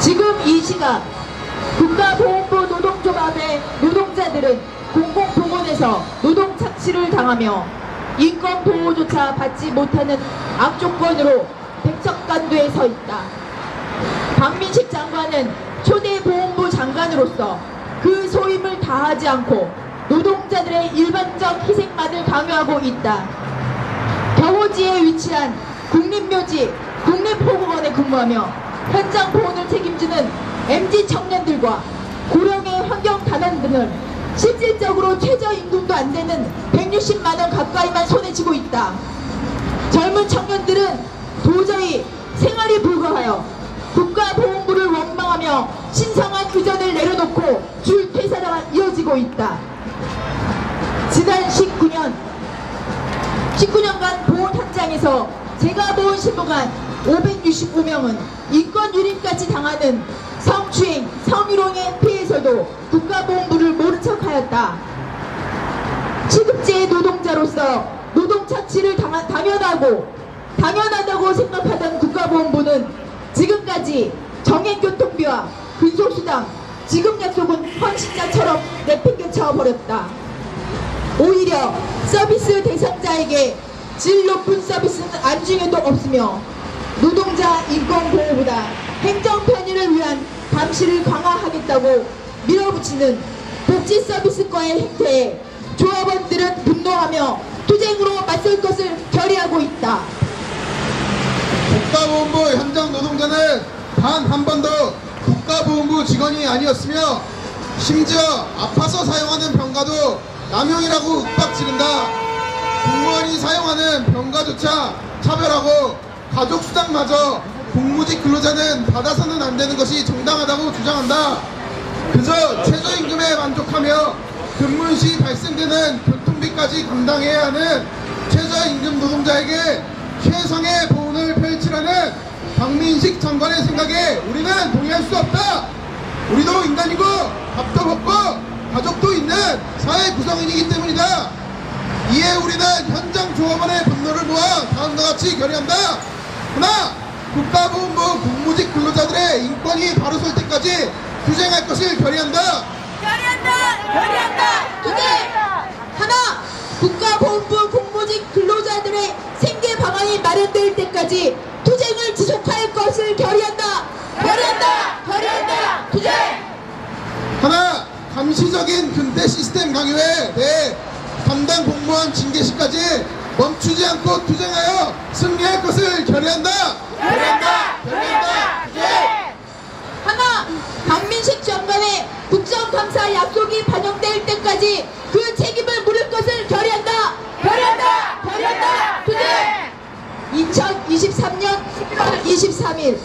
지금 이 시각 국가보훈부 노동조합의 노동자들은 공공보건에서 노동 착취를 당하며 인권 보호조차 받지 못하는 악조건으로 백척간도에 서 있다. 박민식 장관은 초대 보훈부 장관으로서 그 소임을 다하지 않고 노동자들의 일반적 희생만을 강요하고 있다. 겨우지에 위치한 국립묘지 국립보건원에 근무하며 현장 보훈을 책임지는 MZ 청년들과 고령의 환경 단원들은 실질적으로 최저임금도 안 되는 160만 원 가까이만 손에 쥐고 있다. 젊은 청년들은 도저히 생활이 불가하여 국가보훈부를 원망하며 신성한 의전을 내려놓고 줄 퇴사가 이어지고 있다. 지난 19년 19년간 보훈 현장에서 제가 보훈 신부간 565명은 인권 유린까지 당하는 성추행, 성희롱의 피해서도 국가보훈부를 모른 척하였다. 시급제 노동자로서 노동 착취를 당한, 당연하고 당연하다고 생각하던 국가보훈부는 지금까지 정액교통비와 근속수당, 지급 약속은 헌신자처럼 내팽개쳐 버렸다. 오히려 서비스 대상자에게 질 높은 서비스는 안중에도 없으며 노동자 인권 보호보다 행정 편의를 위한 감시를 강화하겠다고 밀어붙이는 복지 서비스과의 행태에 조합원들은 분노하며 투쟁으로 맞설 것을 결의하고 있다. 국가보훈부 현장 노동자는 단 한 번도 국가보훈부 직원이 아니었으며 심지어 아파서 사용하는 병가도 남용이라고 윽박 지른다. 공무원이 사용하는 병가조차 차별하고 가족 수당마저 공무직 근로자는 받아서는 안 되는 것이 정당하다고 주장한다. 그저 최저임금에 만족하며 근무 시 발생되는 교통비까지 감당해야 하는 최저임금 노동자에게 최상의 보훈을 펼치라는 박민식 장관의 생각에 우리는 동의할 수 없다. 우리도 인간이고 밥도 먹고 가족도 있는 사회 구성인이기 때문이다. 이에 우리는 현장 조합원의 분노를 모아 다음과 같이 결의한다. 하나, 국가보훈부 공무직 근로자들의 인권이 바로 설 때까지 투쟁할 것을 결의한다. 결의한다! 결의한다! 투쟁! 하나, 국가보훈부 공무직 근로자들의 생계 방안이 마련될 때까지 투쟁을 지속할 것을 결의한다. 결의한다. 결의한다. 투쟁! 하나, 감시적인 근대 시스템 강요에 대해 담당 공무원 징계 시까지 멈추지 않고 투쟁하여 승리할 것을 결의한다. 결의한다! 결의한다! 투쟁! 하나, 박민식 장관의 국정 감사 약속이 반영될 때까지 그 책임을 물을 것을 결의한다. 결의한다! 결의한다! 투쟁! 2023년 11월 23일